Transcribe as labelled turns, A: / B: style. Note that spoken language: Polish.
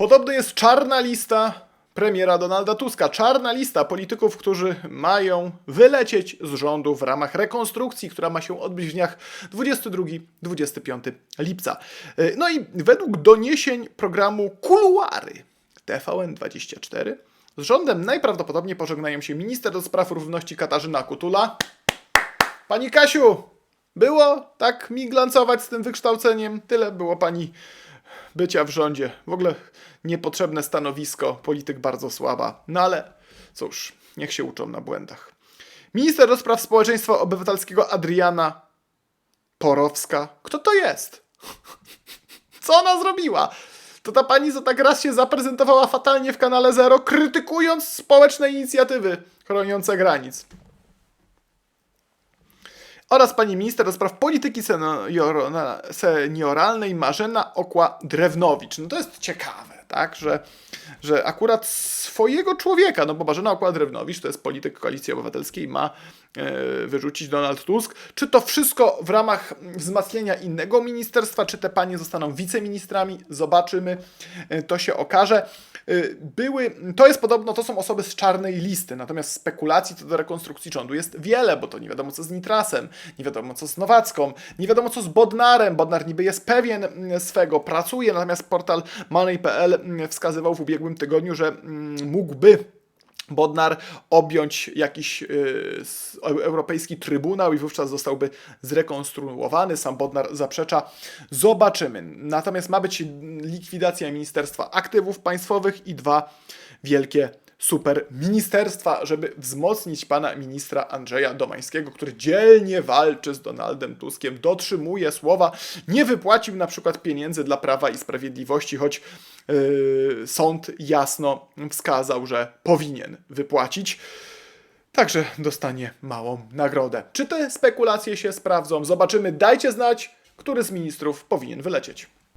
A: Podobno jest czarna lista premiera Donalda Tuska. Czarna lista polityków, którzy mają wylecieć z rządu w ramach rekonstrukcji, która ma się odbyć w dniach 22-25 lipca. Yy, No i według doniesień programu Kuluary TVN24 z rządem najprawdopodobniej pożegnają się minister do spraw równości Katarzyna Kutula. Pani Kasiu, było tak mi glancować z tym wykształceniem? Tyle było pani bycia w rządzie. W ogóle niepotrzebne stanowisko, polityk bardzo słaba. No ale cóż, niech się uczą na błędach. Minister do spraw społeczeństwa obywatelskiego Adriana Porowska. Kto to jest? Co ona zrobiła? To ta pani, co tak raz się zaprezentowała fatalnie w kanale Zero, krytykując społeczne inicjatywy chroniące granic oraz pani minister do spraw polityki senior, senioralnej Marzena Okła-Drewnowicz. No to jest ciekawe, tak, że, że akurat swojego człowieka, no bo Marzena Okła-Drewnowicz to jest polityk Koalicji Obywatelskiej, ma e, wyrzucić Donald Tusk. Czy to wszystko w ramach wzmacniania innego ministerstwa, czy te panie zostaną wiceministrami? Zobaczymy, e, to się okaże. E, Były, to jest podobno, to są osoby z czarnej listy, natomiast spekulacji co do rekonstrukcji rządu jest wiele, bo to nie wiadomo co z Nitrasem, nie wiadomo co z Nowacką, nie wiadomo co z Bodnarem. Bodnar niby jest pewien mm, swego, pracuje, natomiast portal Money.pl mm, wskazywał w ubiegłym tygodniu, że mm, mógłby Bodnar objąć jakiś y, eu- europejski trybunał i wówczas zostałby zrekonstruowany. Sam Bodnar zaprzecza. Zobaczymy. Natomiast ma być likwidacja Ministerstwa Aktywów Państwowych i dwa wielkie super ministerstwa, żeby wzmocnić pana ministra Andrzeja Domańskiego, który dzielnie walczy z Donaldem Tuskiem, dotrzymuje słowa, nie wypłacił na przykład pieniędzy dla Prawa i Sprawiedliwości, choć yy, sąd jasno wskazał, że powinien wypłacić. Także dostanie małą nagrodę. Czy te spekulacje się sprawdzą? Zobaczymy. Dajcie znać, który z ministrów powinien wylecieć.